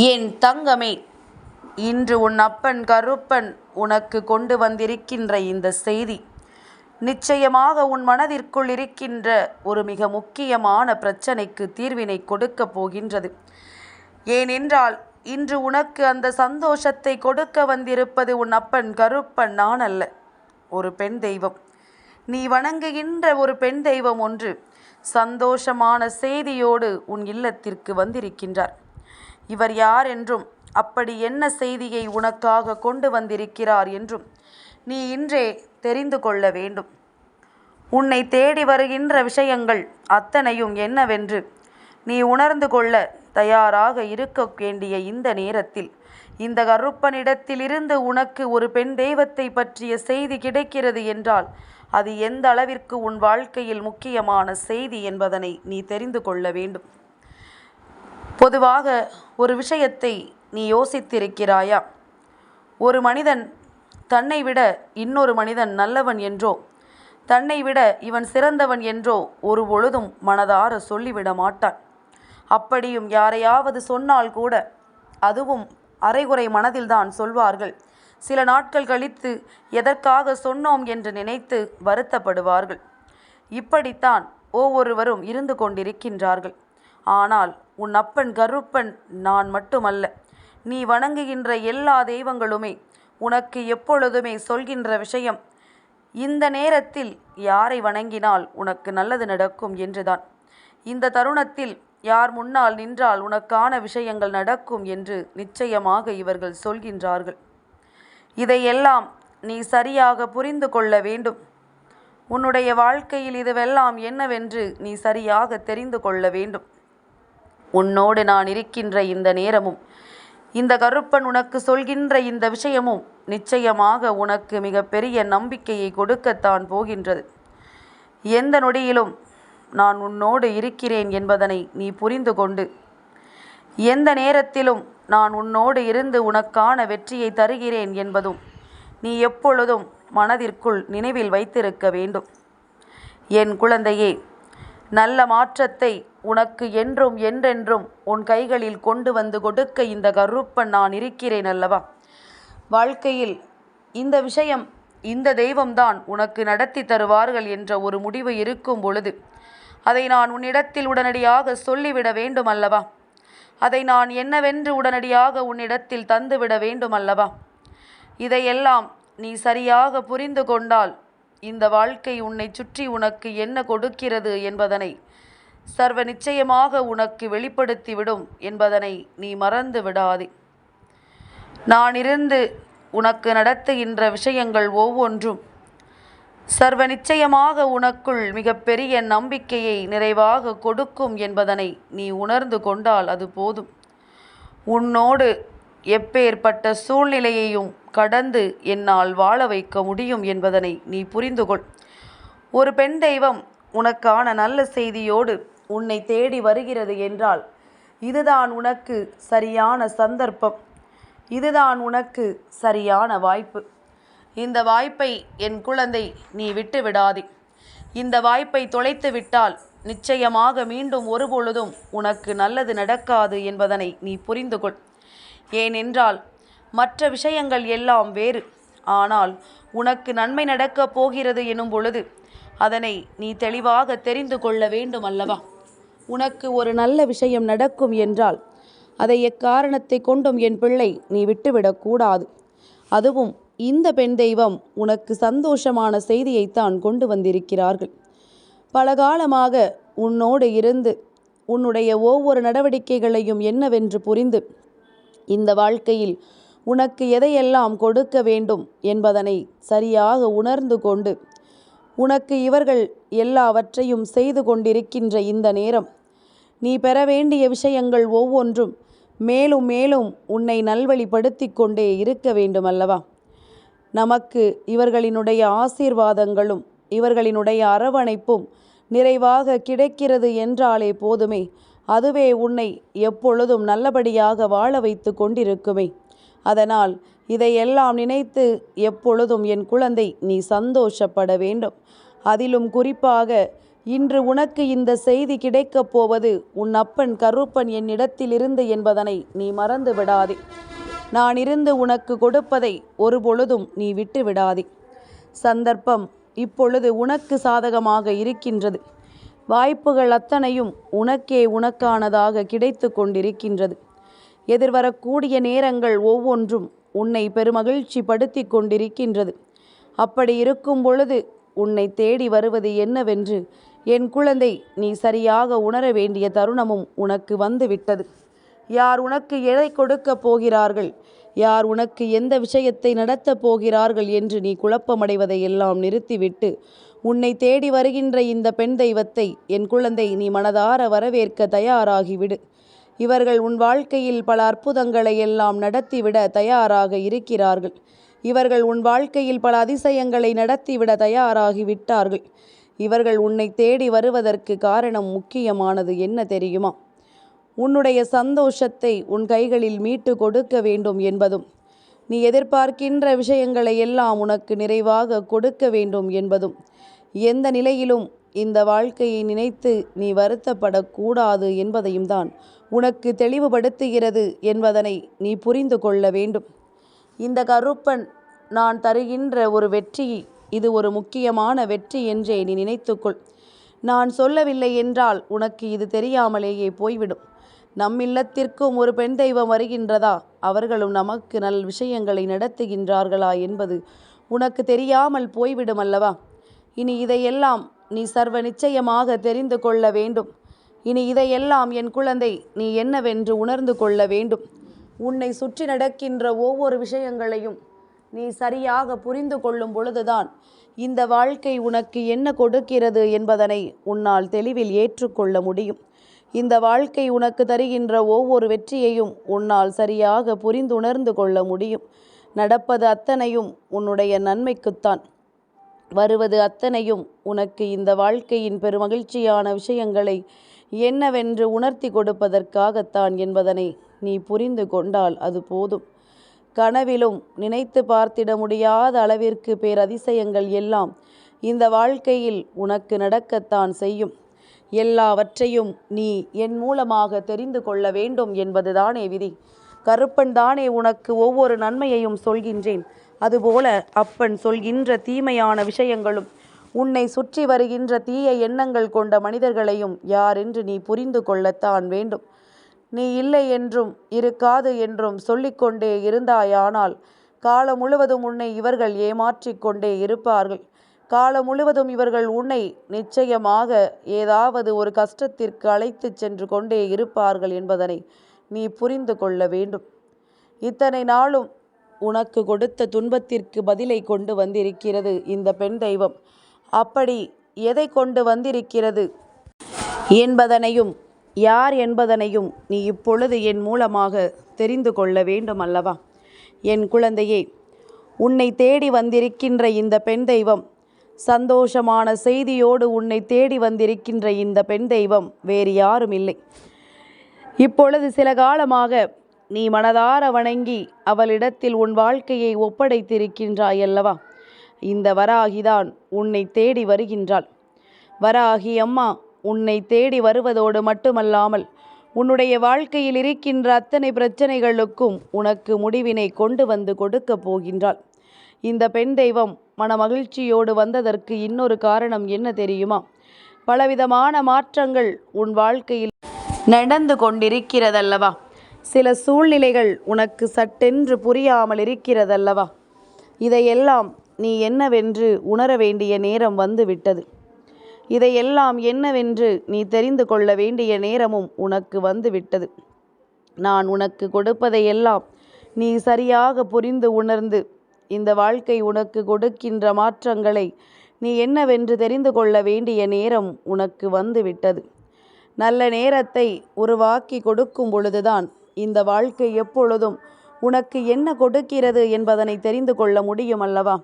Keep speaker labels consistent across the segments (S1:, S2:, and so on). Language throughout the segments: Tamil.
S1: என் தங்கமே இன்று உன் அப்பன் கருப்பன் உனக்கு கொண்டு வந்திருக்கின்ற இந்த செய்தி நிச்சயமாக உன் மனதிற்குள் இருக்கின்ற ஒரு மிக முக்கியமான பிரச்சனைக்கு தீர்வினை கொடுக்கப் போகின்றது. ஏனென்றால் இன்று உனக்கு அந்த சந்தோஷத்தை கொடுக்க வந்திருப்பது உன் அப்பன் கருப்பன் நான் அல்ல ஒரு பெண் தெய்வம். நீ வணங்குகின்ற ஒரு பெண் தெய்வம் ஒன்று சந்தோஷமான செய்தியோடு உன் இல்லத்திற்கு வந்திருக்கின்றார். இவர் யார் என்றும் அப்படி என்ன செய்தியை உனக்காக கொண்டு வந்திருக்கிறார் என்றும் நீ இன்றே தெரிந்து கொள்ள வேண்டும். உன்னை தேடி வருகின்ற விஷயங்கள் அத்தனையும் என்னவென்று நீ உணர்ந்து கொள்ள தயாராக இருக்க வேண்டிய இந்த நேரத்தில் இந்த கருப்பனிடத்திலிருந்து உனக்கு ஒரு பெண் தெய்வத்தை பற்றிய செய்தி கிடைக்கிறது என்றால் அது எந்த அளவிற்கு உன் வாழ்க்கையில் முக்கியமான செய்தி என்பதனை நீ தெரிந்து கொள்ள வேண்டும். பொதுவாக ஒரு விஷயத்தை நீ யோசித்திருக்கிறாயா? ஒரு மனிதன் தன்னை விட இன்னொரு மனிதன் நல்லவன் என்றோ தன்னை விட இவன் சிறந்தவன் என்றோ ஒரு பொழுதும் மனதார சொல்லிவிட மாட்டான். அப்படியும் யாரையாவது சொன்னால் கூட அதுவும் அரைகுறை மனதில்தான் சொல்வார்கள். சில நாட்கள் கழித்து எதற்காக சொன்னோம் என்று நினைத்து வருத்தப்படுவார்கள். இப்படித்தான் ஒவ்வொருவரும் இருந்து கொண்டிருக்கின்றார்கள். ஆனால் உன் அப்பன் கருப்பன் நான் மட்டுமல்ல. நீ வணங்குகின்ற எல்லா தெய்வங்களுமே உனக்கு எப்பொழுதுமே சொல்கின்ற விஷயம் இந்த நேரத்தில் யாரை வணங்கினால் உனக்கு நல்லது நடக்கும் என்றுதான். இந்த தருணத்தில் யார் முன்னால் நின்றால் உனக்கான விஷயங்கள் நடக்கும் என்று நிச்சயமாக இவர்கள் சொல்கின்றார்கள். இதையெல்லாம் நீ சரியாக புரிந்து கொள்ள வேண்டும். உன்னுடைய வாழ்க்கையில் இதுவெல்லாம் என்னவென்று நீ சரியாக தெரிந்து கொள்ள வேண்டும். உன்னோடு நான் இருக்கின்ற இந்த நேரமும் இந்த கருப்பன் உனக்கு சொல்கின்ற இந்த விஷயமும் நிச்சயமாக உனக்கு மிகப்பெரிய நம்பிக்கையை கொடுக்கத்தான் போகின்றது. எந்த நொடியிலும் நான் உன்னோடு இருக்கிறேன் என்பதனை நீ புரிந்து கொண்டு எந்த நேரத்திலும் நான் உன்னோடு இருந்து உனக்கான வெற்றியை தருகிறேன் என்பதும் நீ எப்பொழுதும் மனதிற்குள் நினைவில் வைத்திருக்க வேண்டும். என் குழந்தையே நல்ல மாற்றத்தை உனக்கு என்றும் என்றென்றும் உன் கைகளில் கொண்டு வந்து கொடுக்க இந்த கருப்பன் நான் இருக்கிறேன் அல்லவா? வாழ்க்கையில் இந்த விஷயம் இந்த தெய்வம்தான் உனக்கு நடத்தி தருவார்கள் என்ற ஒரு முடிவு இருக்கும் பொழுது அதை நான் உன்னிடத்தில் உடனடியாக சொல்லிவிட வேண்டும் அல்லவா? அதை நான் என்னவென்று உடனடியாக உன்னிடத்தில் தந்துவிட வேண்டும் அல்லவா? இதையெல்லாம் நீ சரியாக புரிந்து கொண்டால் இந்த வாழ்க்கை உன்னை சுற்றி உனக்கு என்ன கொடுக்கிறது என்பதனை சர்வ நிச்சயமாக உனக்கு வெளிப்படுத்திவிடும் என்பதனை நீ மறந்து விடாதே. நான் இருந்து உனக்கு நடத்துகின்ற விஷயங்கள் ஒவ்வொன்றும் சர்வ நிச்சயமாக உனக்குள் மிகப்பெரிய நம்பிக்கையை நிறைவாக கொடுக்கும் என்பதனை நீ உணர்ந்து கொண்டால் அது போதும். உன்னோடு எப்பேற்பட்ட சூழ்நிலையையும் கடந்து என்னால் வாழ வைக்க முடியும் என்பதனை நீ புரிந்துகொள். ஒரு பெண் தெய்வம் உனக்கான நல்ல செய்தியோடு உன்னை தேடி வருகிறது என்றால் இதுதான் உனக்கு சரியான சந்தர்ப்பம். இதுதான் உனக்கு சரியான வாய்ப்பு. இந்த வாய்ப்பை என் குழந்தை நீ விட்டு விடாதே. இந்த வாய்ப்பை தொலைத்து விட்டால் நிச்சயமாக மீண்டும் ஒருபொழுதும் உனக்கு நல்லது நடக்காது என்பதனை நீ புரிந்து கொள். ஏனென்றால் மற்ற விஷயங்கள் எல்லாம் வேறு. ஆனால் உனக்கு நன்மை நடக்கப் போகிறது எனும் பொழுது அதனை நீ தெளிவாக தெரிந்து கொள்ள வேண்டும் அல்லவா? உனக்கு ஒரு நல்ல விஷயம் நடக்கும் என்றால் அதை எக்காரணத்தை கொண்டும் என் பிள்ளை நீ விட்டுவிடக்கூடாது அதுவும் இந்த பெண் தெய்வம் உனக்கு சந்தோஷமான செய்தியைத்தான் கொண்டு வந்திருக்கிறார்கள். பல காலமாக உன்னோடு இருந்து உன்னுடைய ஒவ்வொரு நடவடிக்கைகளையும் என்னவென்று புரிந்து இந்த வாழ்க்கையில் உனக்கு எதையெல்லாம் கொடுக்க வேண்டும் என்பதனை சரியாக உணர்ந்து கொண்டு உனக்கு இவர்கள் எல்லாவற்றையும் செய்து கொண்டிருக்கின்ற இந்த நேரம். நீ பெற வேண்டிய விஷயங்கள் ஒவ்வொன்றும் மேலும் மேலும் உன்னை நல்வழிப்படுத்தி கொண்டே இருக்க வேண்டும் அல்லவா நமக்கு இவர்களினுடைய ஆசீர்வாதங்களும் இவர்களினுடைய அரவணைப்பும் நிறைவாக கிடைக்கிறது என்றாலே போதுமே. அதுவே உன்னை எப்பொழுதும் நல்லபடியாக வாழ வைத்து கொண்டிருக்குமே. அதனால் இதையெல்லாம் நினைத்து எப்பொழுதும் என் குழந்தை நீ சந்தோஷப்பட வேண்டும். அதிலும் குறிப்பாக இன்று உனக்கு இந்த செய்தி கிடைக்கப் போவது உன் அப்பன் கருப்பன் என்னிடத்திலிருந்து என்பதனை நீ மறந்து விடாதே. நான் இருந்து உனக்கு கொடுப்பதை ஒரு பொழுதும் நீ விட்டு விடாதே. சந்தர்ப்பம் இப்பொழுது உனக்கு சாதகமாக இருக்கின்றது. வாய்ப்புகள் அத்தனையும் உனக்கே உனக்கானதாக கிடைத்து கொண்டிருக்கின்றது. எதிர்வரக்கூடிய நேரங்கள் ஒவ்வொன்றும் உன்னை பெருமகிழ்ச்சி படுத்தி கொண்டிருக்கின்றது. அப்படி இருக்கும் பொழுது உன்னை தேடி வருவது என்னவென்று என் குழந்தை நீ சரியாக உணர வேண்டிய தருணமும் உனக்கு வந்துவிட்டது. யார் உனக்கு எதை கொடுக்கப் போகிறார்கள்? யார் உனக்கு எந்த விஷயத்தை நடத்தப் போகிறார்கள் என்று நீ குழப்பமடைவதை எல்லாம் நிறுத்திவிட்டு உன்னை தேடி வருகின்ற இந்த பெண் தெய்வத்தை என் குழந்தை நீ மனதார வரவேற்க தயாராகிவிடு. இவர்கள் உன் வாழ்க்கையில் பல அற்புதங்களை எல்லாம் நடத்திவிட தயாராக இருக்கிறார்கள். இவர்கள் உன் வாழ்க்கையில் பல அதிசயங்களை நடத்திவிட தயாராகி விட்டார்கள் இவர்கள் உன்னை தேடி வருவதற்கு காரணம் முக்கியமானது என்ன தெரியுமா? உன்னுடைய சந்தோஷத்தை உன் கைகளில் மீட்டு கொடுக்க வேண்டும் என்பதும் நீ எதிர்பார்க்கின்ற விஷயங்களை எல்லாம் உனக்கு நிறைவாக கொடுக்க வேண்டும் என்பதும் எந்த நிலையிலும் இந்த வாழ்க்கையை நினைத்து நீ வருத்தப்படக்கூடாது என்பதையும் தான் உனக்கு தெளிவுபடுத்துகிறது என்பதனை நீ புரிந்து கொள்ள வேண்டும். இந்த கருப்பன் நான் தருகின்ற ஒரு வெற்றி இது ஒரு முக்கியமான வெற்றி என்றே நீ நினைத்துக்கொள். நான் சொல்லவில்லை என்றால் உனக்கு இது தெரியாமலேயே போய்விடும். நம் இல்லத்திற்கும் ஒரு பெண் தெய்வம் வருகின்றதா? அவர்களும் நமக்கு நல் விஷயங்களை நடத்துகின்றார்களா என்பது உனக்கு தெரியாமல் போய்விடும் அல்லவா? இனி இதையெல்லாம் நீ சர்வ நிச்சயமாக தெரிந்து கொள்ள வேண்டும். இனி இதையெல்லாம் என் குழந்தை நீ என்னவென்று உணர்ந்து கொள்ள வேண்டும். உன்னை சுற்றி நடக்கின்ற ஒவ்வொரு விஷயங்களையும் நீ சரியாக புரிந்து கொள்ளும் பொழுதுதான் இந்த வாழ்க்கை உனக்கு என்ன கொடுக்கிறது என்பதனை உன்னால் தெளிவில் ஏற்றுக்கொள்ள முடியும். இந்த வாழ்க்கை உனக்கு தருகின்ற ஒவ்வொரு வெற்றியையும் உன்னால் சரியாக புரிந்துணர்ந்து கொள்ள முடியும். நடப்பது அத்தனையும் உன்னுடைய நன்மைக்குத்தான். வருவது அத்தனையும் உனக்கு இந்த வாழ்க்கையின் பெருமகிழ்ச்சியான விஷயங்களை என்னவென்று உணர்த்தி கொடுப்பதற்காகத்தான் என்பதனை நீ புரிந்து கொண்டால் அது போதும். கனவிலும் நினைத்து பார்த்திட முடியாத அளவிற்கு பேரதிசயங்கள் எல்லாம் இந்த வாழ்க்கையில் உனக்கு நடக்கத்தான் செய்யும். எல்லாவற்றையும் நீ என் மூலமாக தெரிந்து கொள்ள வேண்டும் என்பதுதானே விதி. கருப்பன் தானே உனக்கு ஒவ்வொரு நன்மையையும் சொல்கின்றேன். அதுபோல அப்பன் சொல்கின்ற தீமையான விஷயங்களும் உன்னை சுற்றி வருகின்ற தீய எண்ணங்கள் கொண்ட மனிதர்களையும் யாரென்று நீ புரிந்து கொள்ளத்தான் வேண்டும். நீ இல்லை என்றும் இருக்காது என்றும் சொல்லிக்கொண்டே இருந்தாயானால் காலம் முழுவதும் உன்னை இவர்கள் ஏமாற்றிக் கொண்டே இருப்பார்கள். காலம் முழுவதும் இவர்கள் உன்னை நிச்சயமாக ஏதாவது ஒரு கஷ்டத்திற்கு அழைத்து சென்று கொண்டே இருப்பார்கள் என்பதனை நீ புரிந்து கொள்ள வேண்டும். இத்தனை நாளும் உனக்கு கொடுத்த துன்பத்திற்கு பதிலை கொண்டு வந்திருக்கிறது இந்த பெண் தெய்வம். அப்படி எதை கொண்டு வந்திருக்கிறது? என்பதனையும் யார் என்பதனையும் நீ இப்பொழுது என் மூலமாக தெரிந்து கொள்ள வேண்டும் அல்லவா என் குழந்தையே உன்னை தேடி வந்திருக்கின்ற இந்த பெண் தெய்வம் சந்தோஷமான செய்தியோடு உன்னை தேடி வந்திருக்கின்ற இந்த பெண் தெய்வம் வேறு யாரும் இல்லை இப்பொழுது சில காலமாக நீ மனதார வணங்கி அவளிடத்தில் உன் வாழ்க்கையை ஒப்படைத்திருக்கின்றாயல்லவா? இந்த வராகிதான் உன்னை தேடி வருகின்றாள். வராகி அம்மா உன்னை தேடி வருவதோடு மட்டுமல்லாமல் உன்னுடைய வாழ்க்கையில் இருக்கின்ற அத்தனை பிரச்சனைகளுக்கும் உனக்கு முடிவினை கொண்டு வந்து கொடுக்கப் போகின்றாள். இந்த பெண் தெய்வம் மனமகிழ்ச்சியோடு வந்ததற்கு இன்னொரு காரணம் என்ன தெரியுமா? பலவிதமான மாற்றங்கள் உன் வாழ்க்கையில் நடந்து கொண்டிருக்கிறதல்லவா? சில சூழ்நிலைகள் உனக்கு சட்டென்று புரியாமல் இருக்கிறதல்லவா? இதையெல்லாம் நீ என்னவென்று உணர வேண்டிய நேரம் வந்து விட்டது இதையெல்லாம் என்னவென்று நீ தெரிந்து கொள்ள வேண்டிய நேரமும் உனக்கு வந்து விட்டது நான் உனக்கு கொடுப்பதையெல்லாம் நீ சரியாக புரிந்து உணர்ந்து இந்த வாழ்க்கை உனக்கு கொடுக்கின்ற மாற்றங்களை நீ என்னவென்று தெரிந்து கொள்ள வேண்டிய நேரம் உனக்கு வந்து விட்டது நல்ல நேரத்தை உருவாக்கி கொடுக்கும் பொழுதுதான் இந்த வாழ்க்கை எப்பொழுதும் உனக்கு என்ன கொடுக்கிறது என்பதனை தெரிந்து கொள்ள முடியும் அல்லவா?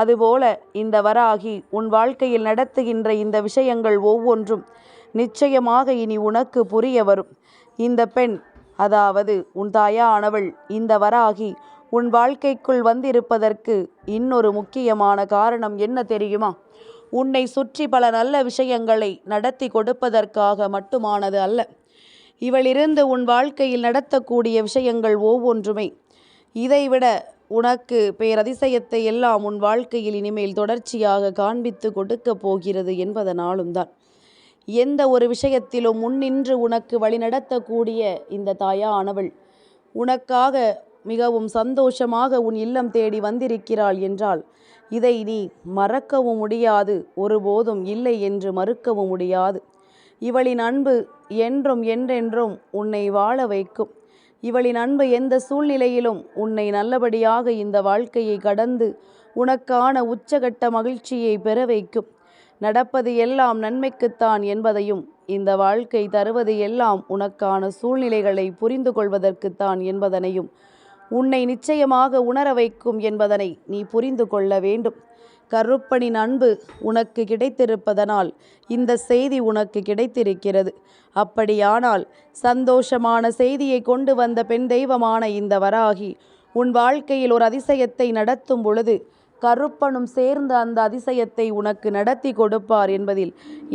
S1: அதுபோல இந்த வராகி உன் வாழ்க்கையில் நடத்துகின்ற இந்த விஷயங்கள் ஒவ்வொன்றும் நிச்சயமாக இனி உனக்கு புரிய வரும். இந்த பெண் அதாவது உன் தாயானவள் இந்த வராகி உன் வாழ்க்கைக்குள் வந்திருப்பதற்கு இன்னொரு முக்கியமான காரணம் என்ன தெரியுமா? உன்னை சுற்றி பல நல்ல விஷயங்களை நடத்தி கொடுப்பதற்காக மட்டுமானது அல்ல. இவளிருந்து உன் வாழ்க்கையில் நடத்தக்கூடிய விஷயங்கள் ஒவ்வொன்றுமே. இதைவிட உனக்கு பேரதிசயத்தை எல்லாம் உன் வாழ்க்கையில் இனிமேல் தொடர்ச்சியாக காண்பித்து கொடுக்கப் போகிறது என்பதனாலும் தான். எந்த ஒரு விஷயத்திலும் முன்னின்று உனக்கு வழிநடத்தக்கூடிய இந்த தாயானவள் உனக்காக மிகவும் சந்தோஷமாக உன் இல்லம் தேடி வந்திருக்கிறாள் என்றால் இதை நீ மறக்கவும் முடியாது ஒருபோதும் இல்லை என்று மறுக்கவும் முடியாது. இவளின் அன்பு என்றும் என்றென்றும் உன்னை வாழ வைக்கும். இவளின் அன்பு எந்த சூழ்நிலையிலும் உன்னை நல்லபடியாக இந்த வாழ்க்கையை கடந்து உனக்கான உச்சகட்ட மகிழ்ச்சியை பெற வைக்கும். நடப்பது எல்லாம் நன்மைக்குத்தான் என்பதையும் இந்த வாழ்க்கை தருவது எல்லாம் உனக்கான சூழ்நிலைகளை புரிந்து கொள்வதற்குத்தான் என்பதனையும் உன்னை நிச்சயமாக உணர வைக்கும் என்பதனை நீ புரிந்து கொள்ள வேண்டும். கருப்பனின் அன்பு உனக்கு கிடைத்திருப்பதனால் இந்த செய்தி உனக்கு கிடைத்திருக்கிறது. அப்படியானால் சந்தோஷமான செய்தியை கொண்டு வந்த பெண் தெய்வமான இந்த வராகி உன் வாழ்க்கையில் ஒரு அதிசயத்தை நடத்தும் பொழுது கருப்பனும் சேர்ந்து அந்த அதிசயத்தை உனக்கு நடத்தி கொடுப்பார் என்பதில்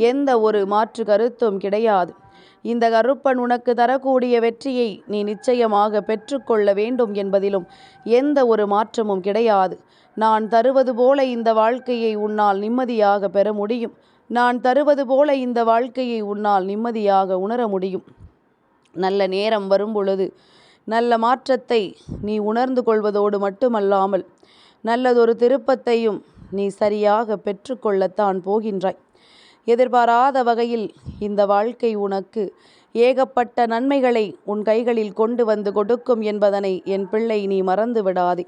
S1: எந்த ஒரு மாற்று கருத்தும் கிடையாது. இந்த கருப்பன் உனக்கு தரக்கூடிய வெற்றியை நீ நிச்சயமாக பெற்றுக்கொள்ள வேண்டும் என்பதிலும் எந்த ஒரு மாற்றமும் கிடையாது. நான் தருவது போல இந்த வாழ்க்கையை உன்னால் நிம்மதியாக பெற முடியும். நான் தருவது போல இந்த வாழ்க்கையை உன்னால் நிம்மதியாக உணர முடியும். நல்ல நேரம் வரும் பொழுது நல்ல மாற்றத்தை நீ உணர்ந்து கொள்வதோடு மட்டுமல்லாமல் நல்லதொரு திருப்பத்தையும் நீ சரியாக பெற்றுக்கொள்ளத்தான் போகின்றாய். எதிர்பாராத வகையில் இந்த வாழ்க்கை உனக்கு ஏகப்பட்ட நன்மைகளை உன் கைகளில் கொண்டு வந்து கொடுக்கும் என்பதனை என் பிள்ளை நீ மறந்து விடாதே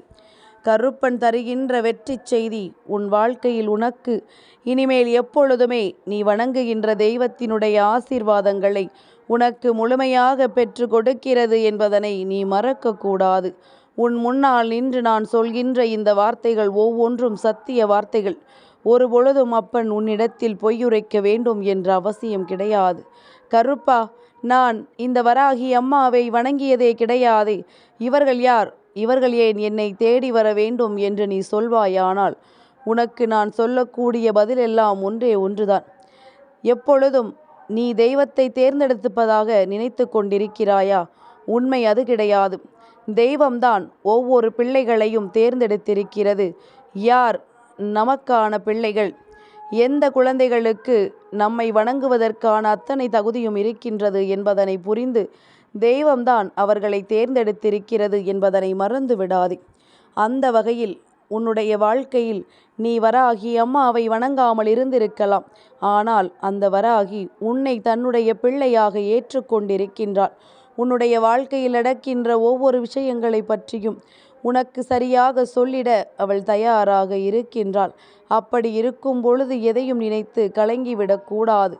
S1: கருப்பன் தருகின்ற வெற்றி செய்தி உன் வாழ்க்கையில் உனக்கு. இனிமேல் எப்பொழுதுமே நீ வணங்குகின்ற தெய்வத்தினுடைய ஆசீர்வாதங்களை உனக்கு முழுமையாக பெற்று கொடுக்கிறது என்பதனை நீ மறக்கக்கூடாது. உன் முன்னால் நின்று நான் சொல்கின்ற இந்த வார்த்தைகள் ஒவ்வொன்றும் சத்திய வார்த்தைகள். ஒரு பொழுதும் அப்பன் உன்னிடத்தில் பொய்யுரைக்க வேண்டும் என்ற அவசியம் கிடையாது. கருப்பா நான் இந்த வராகி அம்மாவை வணங்கியதே கிடையாதே. இவர்கள் யார்? இவர்கள் ஏன் என்னை தேடி வர வேண்டும் என்று நீ சொல்வாயானால் உனக்கு நான் சொல்லக்கூடிய பதிலெல்லாம் ஒன்றே ஒன்றுதான். எப்பொழுதும் நீ தெய்வத்தை தேர்ந்தெடுத்துப்பதாக நினைத்து கொண்டிருக்கிறாயா? உண்மை அது கிடையாது. தெய்வம்தான் ஒவ்வொரு பிள்ளைகளையும் தேர்ந்தெடுத்திருக்கிறது. யார் நமக்கான பிள்ளைகள்? எந்த குழந்தைகளுக்கு நம்மை வணங்குவதற்கான அத்தனை தகுதியும் இருக்கின்றது என்பதனை புரிந்து தெய்வம்தான் அவர்களை தேர்ந்தெடுத்திருக்கிறது என்பதனை மறந்து விடாதே. அந்த வகையில் உன்னுடைய வாழ்க்கையில் நீ வராகி அம்மாவை வணங்காமல் இருந்திருக்கலாம். ஆனால் அந்த வராகி உன்னை தன்னுடைய பிள்ளையாக ஏற்றுக்கொண்டிருக்கின்றாள். உன்னுடைய வாழ்க்கையில் நடக்கின்ற ஒவ்வொரு விஷயங்களை பற்றியும் உனக்கு சரியாக சொல்லிட அவள் தயாராக இருக்கின்றாள். அப்படி இருக்கும் பொழுது எதையும் நினைத்து கலங்கிவிடக்கூடாது.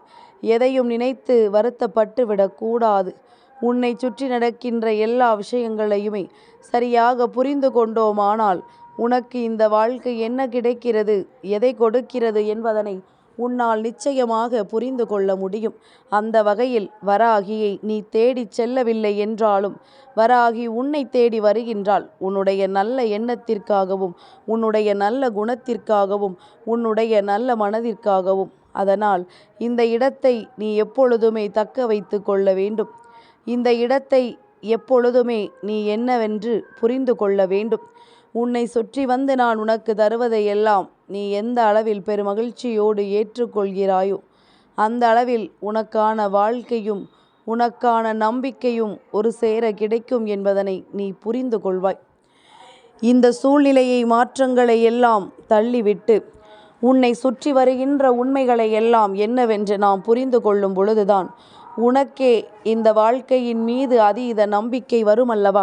S1: எதையும் நினைத்து வருத்தப்பட்டு விடக்கூடாது உன்னை சுற்றி நடக்கின்ற எல்லா விஷயங்களையுமே சரியாக புரிந்து கொண்டோமானால் உனக்கு இந்த வாழ்க்கை என்ன கிடைக்கிறது எதை கொடுக்கிறது என்பதனை உன்னால் நிச்சயமாக புரிந்து கொள்ள முடியும். அந்த வகையில் வராகியை நீ தேடிச் செல்லவில்லை என்றாலும் வராகி உன்னை தேடி வருகின்றாள். உன்னுடைய நல்ல எண்ணத்திற்காகவும் உன்னுடைய நல்ல குணத்திற்காகவும் உன்னுடைய நல்ல மனதிற்காகவும். அதனால் இந்த இடத்தை நீ எப்பொழுதுமே தக்க வைத்து கொள்ள வேண்டும். இந்த இடத்தை எப்பொழுதுமே நீ என்னவென்று புரிந்து கொள்ள வேண்டும். உன்னை சுற்றி வந்து நான் உனக்கு தருவதையெல்லாம் நீ எந்த அளவில் பெருமகிழ்ச்சியோடு ஏற்றுக்கொள்கிறாயோ அந்த அளவில் உனக்கான வாழ்க்கையும் உனக்கான நம்பிக்கையும் ஒரு சேர கிடைக்கும் என்பதனை நீ புரிந்து கொள்வாய். இந்த சூழ்நிலையை மாற்றங்களை எல்லாம் தள்ளிவிட்டு உன்னை சுற்றி வருகின்ற உண்மைகளை எல்லாம் என்னவென்று நாம் புரிந்து கொள்ளும் பொழுதுதான் உனக்கே இந்த வாழ்க்கையின் மீது அதீத நம்பிக்கை வருமல்லவா?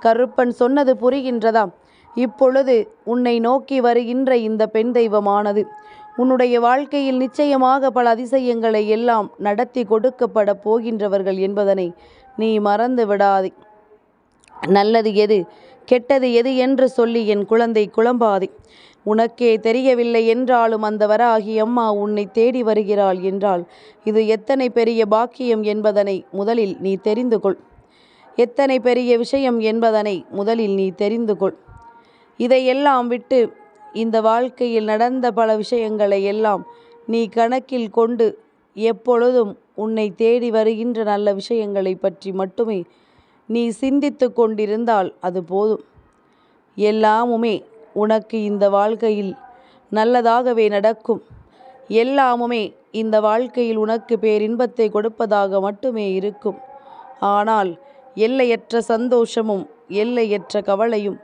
S1: கருப்பன் சொன்னது புரிகின்றதா? இப்பொழுது உன்னை நோக்கி வருகின்ற இந்த பெண் தெய்வமானது. உன்னுடைய வாழ்க்கையில் நிச்சயமாக பல அதிசயங்களை எல்லாம் நடத்தி கொடுக்கப்பட போகின்றவர்கள் என்பதனை நீ மறந்து விடாதே. நல்லது எது? கெட்டது எது என்று சொல்லி என் குழந்தை குழம்பாதே. உனக்கே தெரியவில்லை என்றாலும் அந்த வராகி அம்மா உன்னை தேடி வருகிறாள் என்றால் இது எத்தனை பெரிய பாக்கியம் என்பதனை முதலில் நீ தெரிந்து கொள். எத்தனை பெரிய விஷயம் என்பதனை முதலில் நீ தெரிந்து கொள். இதையெல்லாம் விட்டு இந்த வாழ்க்கையில் நடந்த பல விஷயங்களை எல்லாம் நீ கணக்கில் கொண்டு எப்பொழுதும் உன்னை தேடி வருகின்ற நல்ல விஷயங்களை பற்றி மட்டுமே நீ சிந்தித்து கொண்டிருந்தால் அது போதும். எல்லாமுமே உனக்கு இந்த வாழ்க்கையில் நல்லதாகவே நடக்கும். எல்லாமுமே இந்த வாழ்க்கையில் உனக்கு பேரின்பத்தை கொடுப்பதாக மட்டுமே இருக்கும். ஆனால் எல்லையற்ற சந்தோஷமும் எல்லையற்ற கவலையும்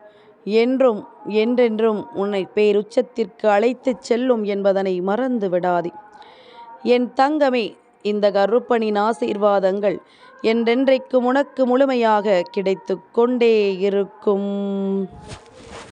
S1: என்றும் என்றென்றும் உன்னை பேருச்சத்திற்கு அழைத்துச் செல்லும் என்பதனை மறந்து விடாதே. என் தங்கமே இந்த கருப்பனின் ஆசீர்வாதங்கள் என்றென்றைக்கும் உனக்கு முழுமையாக கிடைத்து கொண்டே இருக்கும்.